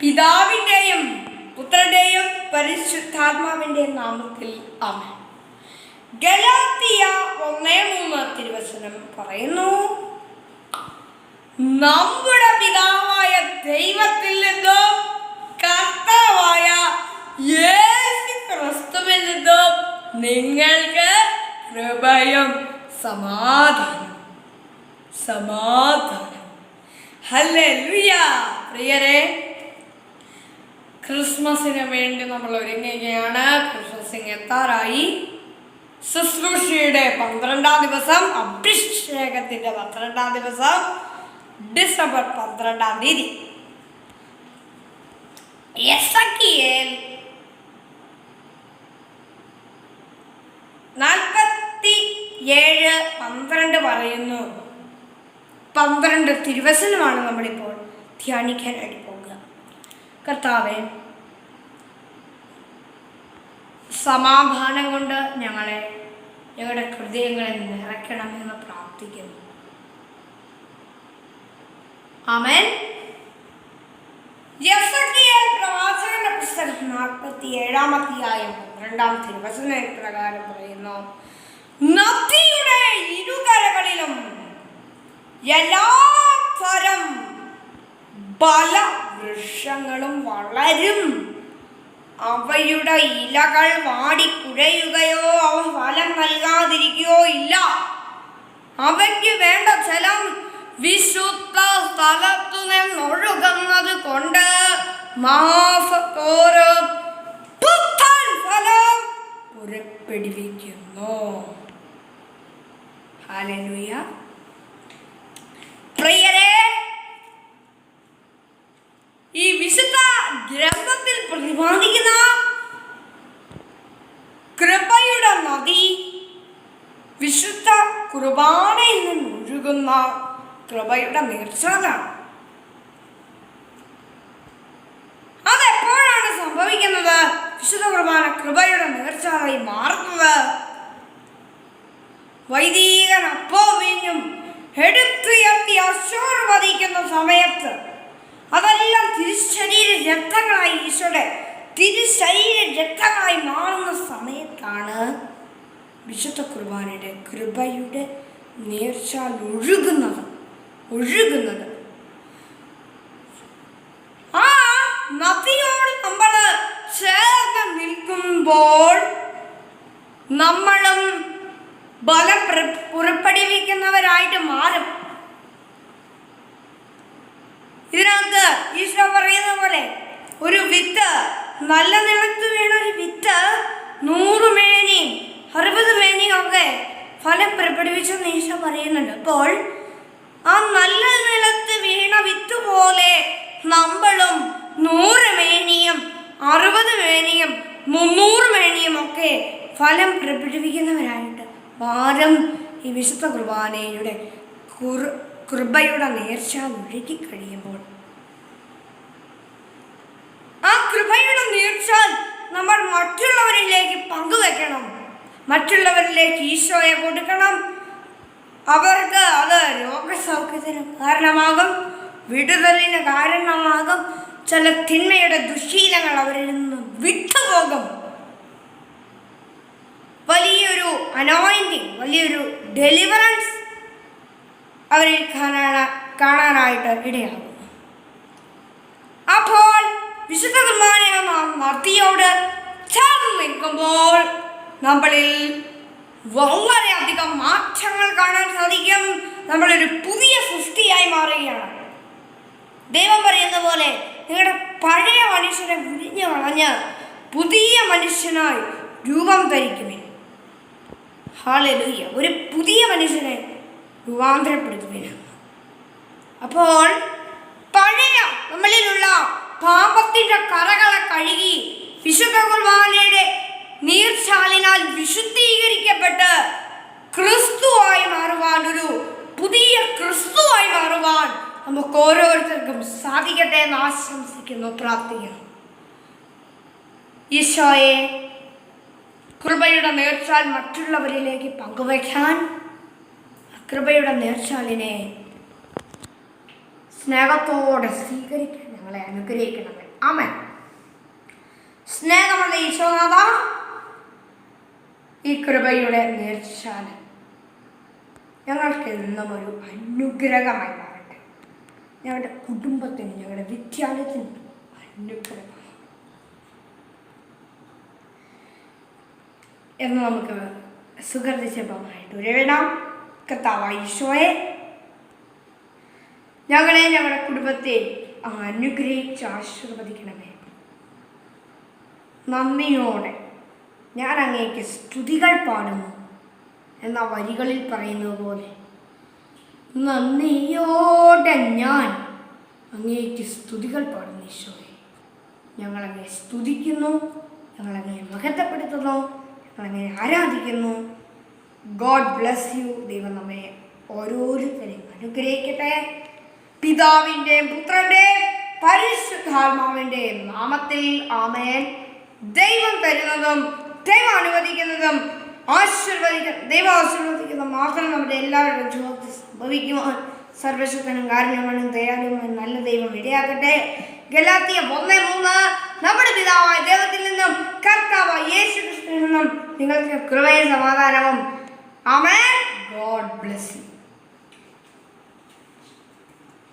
പിതാവിന്റെയും പുത്രന്റെയും പരിശുദ്ധാത്മാവിന്റെയും നാമത്തിൽ ആമേൻ. ഗലാത്തിയ ഒന്നേ മൂന്ന് തിരുവചനം പറയുന്നു നമ്മുടെ പിതാവായ ദൈവത്തിൽ നിന്നും കർത്താവായ യേശു ക്രിസ്തുവിൽ നിന്നും നിങ്ങൾക്ക് കൃപയും സമാധാനം സമാധാനം ഹല്ലേലൂയ പ്രിയരെ ക്രിസ്മസിന് വേണ്ടി നമ്മൾ ഒരുങ്ങുകയാണ്. ക്രിസ്മസിങ് എത്താറായി. ശുശ്രൂഷയുടെ പന്ത്രണ്ടാം ദിവസം അഭിഷേകത്തിന്റെ പന്ത്രണ്ടാം ദിവസം ഡിസംബർ പന്ത്രണ്ടാം തീയതി. നാൽപ്പത്തി ഏഴ് പന്ത്രണ്ട് പറയുന്നു. പന്ത്രണ്ട് തിരുവസനമാണ് നമ്മളിപ്പോൾ ധ്യാനിക്കാനായിട്ട് കർത്താവെ സമാധാനം കൊണ്ട് ഞങ്ങളെ ഞങ്ങളുടെ ഹൃദയങ്ങളെ നിറയ്ക്കണമെന്ന് പ്രാർത്ഥിക്കുന്നു. യെസക്കിയേൽ പ്രവാചകന്റെ പുസ്തകം നാൽപ്പത്തി പ്രകാരം പറയുന്നു നദിയുടെ ഇരുകരകളിലും എല്ലാ തരം ബലവൃക്ഷങ്ങളും വളരും. അവയുടെ ഇലകൾ വാടിക്കുഴയുകയോ അവ ഫലം നൽകാതിരിക്കുകയോ ഇല്ല. അവയ്ക്ക് വേണ്ട ജലം വിശുദ്ധ സ്ഥലത്തു നിന്നൊഴുകുന്നത് കൊണ്ട് മാസത്തോറും ഫലം പുറപ്പെടുവിക്കുന്നു ഹാലലുയ പ്രിയരെ ഈ വിശുദ്ധ ഗ്രന്ഥത്തിൽ പ്രതിപാദിക്കുന്ന കൃപയുടെ നദി വിശുദ്ധ കുർബാനയിൽ നിന്ന് ഒഴുകുന്ന കൃപയുടെ നീർച്ചാലാണ്. അതെപ്പോഴാണ് സംഭവിക്കുന്നത്? വിശുദ്ധ കുർബാന കൃപയുടെ നീർച്ചാലായി മാറുന്നത്. വൈദികൻ അപ്പോ വീഞ്ഞും എടുത്തുയർത്തി ആശീർവദിക്കുന്ന സമയത്ത് അതെല്ലാം തിരുശരീര രക്തങ്ങളായി ഈശോയുടെ തിരുശരീര രക്തങ്ങളായി മാറുന്ന സമയത്താണ് വിശുദ്ധ കുർബാനയുടെ കൃപയുടെ നേർച്ചാൽ ഒഴുകുന്നത് ഒഴുകുന്നത്. ആ നദിയോട് നമ്മൾ ചേർന്ന് നിൽക്കുമ്പോൾ നമ്മളും ബലം പുറ- പുറപ്പെടുവിക്കുന്നവരായിട്ട് മാറും. ഇതിനകത്ത് ഈശോ പറയുന്ന പോലെ ഒരു വിത്ത് നല്ല നിലത്ത് വീണ ഒരു വിത്ത് നൂറ് മേനിയും അറുപത് മേനിയും ഒക്കെ ഫലം പുറപ്പെടുവിച്ചെന്ന് ഈശോ പറയുന്നുണ്ട് അപ്പോൾ ആ നല്ല നിലത്ത് വീണ വിത്ത് പോലെ നമ്മളും നൂറ് മേനിയും അറുപത് മേനിയും മുന്നൂറ് മേനിയും ഒക്കെ ഫലം പുറപ്പെടുവിക്കുന്നവരായിട്ട് ഭാരം ഈ വിശുദ്ധ കുർബാനയുടെ കുർ കൃപയുടെ നേർച്ച ഒഴുകി കഴിയുമ്പോൾ ആ കൃപയുടെ നീർച്ചാൽ നമ്മൾ മറ്റുള്ളവരിലേക്ക് പങ്കുവെക്കണം മറ്റുള്ളവരിലേക്ക് ഈശോയെ കൊടുക്കണം. അവർക്ക് അത് രോഗസൗഖ്യത്തിന് കാരണമാകും വിടുതലിന് കാരണമാകും ചില തിന്മയുടെ ദുശീലങ്ങൾ അവരിൽ നിന്ന് വിട്ടുപോകും. വലിയൊരു അനോയിന്റിങ് വലിയൊരു ഡെലിവറൻസ് അവരിൽ കാണാന കാണാനായിട്ട് ഇടയാകും. അപ്പോൾ വിശുദ്ധ കുർബാന നാം ചേർന്ന് നിൽക്കുമ്പോൾ നമ്മളിൽ വളരെയധികം മാറ്റങ്ങൾ കാണാൻ സാധിക്കും. നമ്മളൊരു പുതിയ സൃഷ്ടിയായി മാറുകയാണ്. ദൈവം പറയുന്ന പോലെ നിങ്ങളുടെ പഴയ മനുഷ്യനെ വിരിഞ്ഞു കളഞ്ഞ് പുതിയ മനുഷ്യനായി രൂപം ധരിക്കുവിൻ. ഹാളെലുയ്യ ഒരു പുതിയ മനുഷ്യനെ രൂപാന്തരപ്പെടുത്തുമേ അപ്പോൾ പഴയ നമ്മളിലുള്ള പാപത്തിന്റെ കറകളെ കഴുകി വിശുദ്ധ കുർബാനയുടെ നീർച്ചാലിനാൽ വിശുദ്ധീകരിക്കപ്പെട്ട് ക്രിസ്തുവായി മാറുവാൻ ഒരു പുതിയ ക്രിസ്തുവായി മാറുവാൻ നമുക്ക് ഓരോരുത്തർക്കും സാധിക്കട്ടെ എന്ന് ആശംസിക്കുന്നു പ്രാർത്ഥിക്കുന്നു. ഈശോയെ കൃപയുടെ നേർച്ചാൽ മറ്റുള്ളവരിലേക്ക് പങ്കുവയ്ക്കാൻ കൃപയുടെ നേർച്ചാലിനെ സ്നേഹത്തോടെ സ്വീകരിക്കാൻ ഞങ്ങളെ അനുഗ്രഹിക്കണമേ. ആമൻ. സ്നേഹമുള്ള ഈശോനാഥ ഈ കൃപയുടെ നേർച്ചാൽ ഞങ്ങൾക്ക് എന്നും ഒരു അനുഗ്രഹമായി മാറട്ടെ. ഞങ്ങളുടെ കുടുംബത്തിന് ഞങ്ങളുടെ വിദ്യാലയത്തിന് അനുഗ്രഹമായി എന്ന് നമുക്ക് സുഗർദിശമായിട്ട് ഉരവിടാം. കർത്താവ് ഈശോയെ ഞങ്ങളെ ഞങ്ങളുടെ കുടുംബത്തെ അനുഗ്രഹിച്ച് ആശീർവദിക്കണമേ. നന്ദിയോടെ ഞാൻ അങ്ങേക്ക് സ്തുതികൾ പാടുന്നു എന്ന വരികളിൽ പറയുന്നത് പോലെ. നന്ദിയോടെ ഞാൻ അങ്ങേക്ക് സ്തുതികൾ പാടുന്നു ഈശോയെ. ഞങ്ങളങ്ങെ സ്തുതിക്കുന്നു ഞങ്ങളങ്ങനെ മഹത്വപ്പെടുത്തുന്നു ഞങ്ങളങ്ങനെ ആരാധിക്കുന്നു. God bless you. ദൈവം നമ്മെ ഓരോരുത്തരെയും അനുഗ്രഹിക്കട്ടെ. പിതാവിന്റെയും പുത്രന്റെയും പരിശുദ്ധാത്മാവിന്റെയും നാമത്തിൽ ആമേൻ. ദൈവം തരുന്നതും ദൈവം അനുവദിക്കുന്നതും ആശീർവദിക്ക ദൈവം ആശീർവദിക്കുന്ന മാത്രം നമ്മുടെ എല്ലാവരുടെ ജീവിതത്തിൽ സംഭവിക്കുവാൻ സർവശക്തനും കാരണവനും ദയാലുവും നല്ല ദൈവം ഇടയാക്കട്ടെ ഗലാത്തിയ ഒന്ന് മൂന്ന്. നമ്മുടെ പിതാവായ ദൈവത്തിൽ നിന്നും കർത്താവായ യേശു നിന്നും നിങ്ങൾക്ക് കൃപയും സമാധാനവും. ആമേൻ. God bless you.